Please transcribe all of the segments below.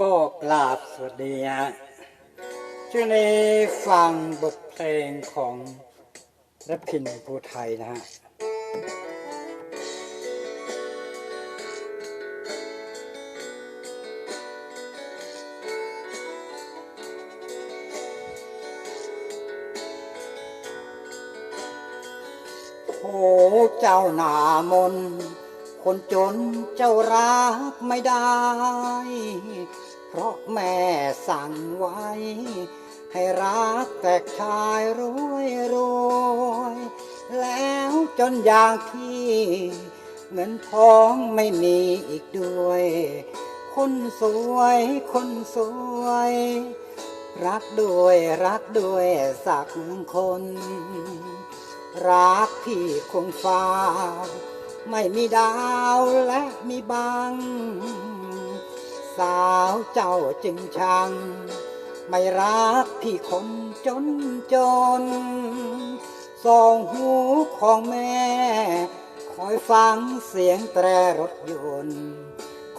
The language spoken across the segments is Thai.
ก็กราบสวัสดีฮะช่วงนี้ฟังบทเพลงของรัพินภูไทยนะฮะโอ้เจ้าหนามน คนจนเจ้ารักไม่ได้ เพราะแม่สั่งไว้ ให้รักแต่ชายรวยรวยแล้วจนอย่างที่ เงินทองไม่มีอีกด้วย คนสวยคนสวย รักด้วยรักด้วยสักคน รักที่คงฟ้า ไม่มีดาวและมีบางสาวเจ้าจึงชัง ไม่รักพี่คนจนจน สองหูของแม่ คอยฟังเสียงแตรรถยนต์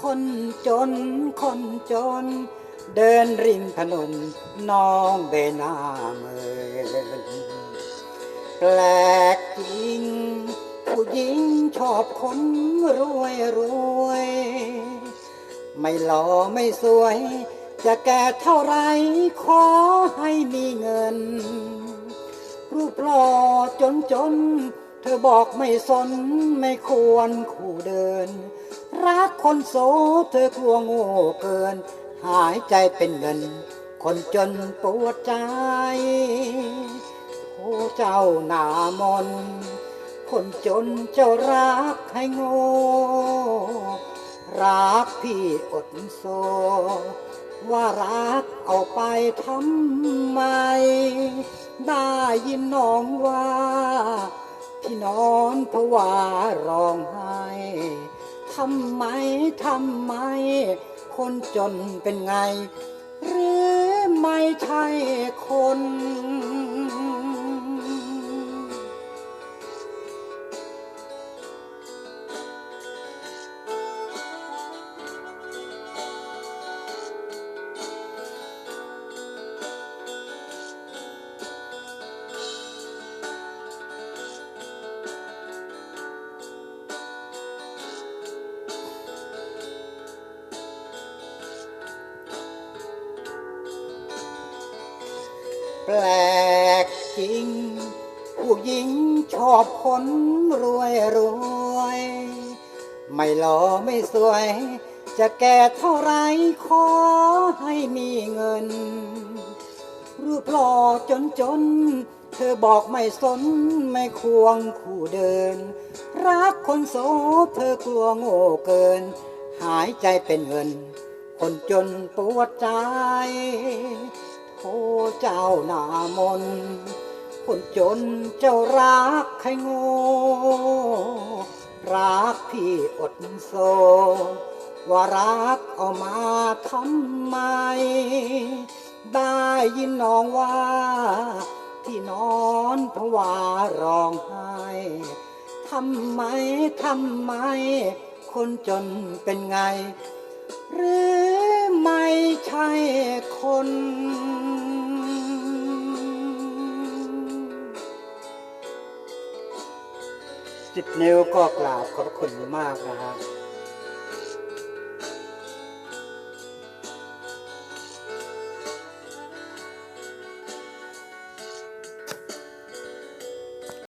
คนจนคนจน เดินริมถนนน้องเบนาเมินแปลกจริง ผู้หญิงชอบคนรวยรวย ไม่หล่อไม่สวย จะแก่เท่าไรขอให้มีเงิน รูปหล่อจนจน เธอบอกไม่สนไม่ควรคู่เดิน รักคนโสเธอกลัวโง่เกิน หายใจเป็นเงิน คนจนปวดใจโอ้เจ้าหนามน คนจนเจ้ารักให้โง่รักพี่อดโซ ว่ารักเอาไปทำไม ได้ยินน้องว่า พี่นอนผวาร้องไห้ทำไม ทำไม คนจนเป็นไง หรือไม่ใช่คน แปลกจริง ผู้หญิงชอบคนรวยรวย ไม่หล่อไม่สวย จะแก่เท่าไรขอให้มีเงิน รูปหล่อจนจน เธอบอกไม่สนไม่ควงคู่เดิน รักคนโสเธอกลัวโง่เกิน หายใจเป็นเงิน คนจนปวดใจ โอ้เจ้าหนามนคนจนเจ้ารักให้โง่รักพี่อดโซ ว่ารักเอามาทำไม ได้ยินน้องว่า ที่นอนผวาร้องไห้ทำไม ทำไม คนจนเป็นไง หรือไม่ใช่คน สิบนิ้วก็กราบขอบคุณมากนะฮะ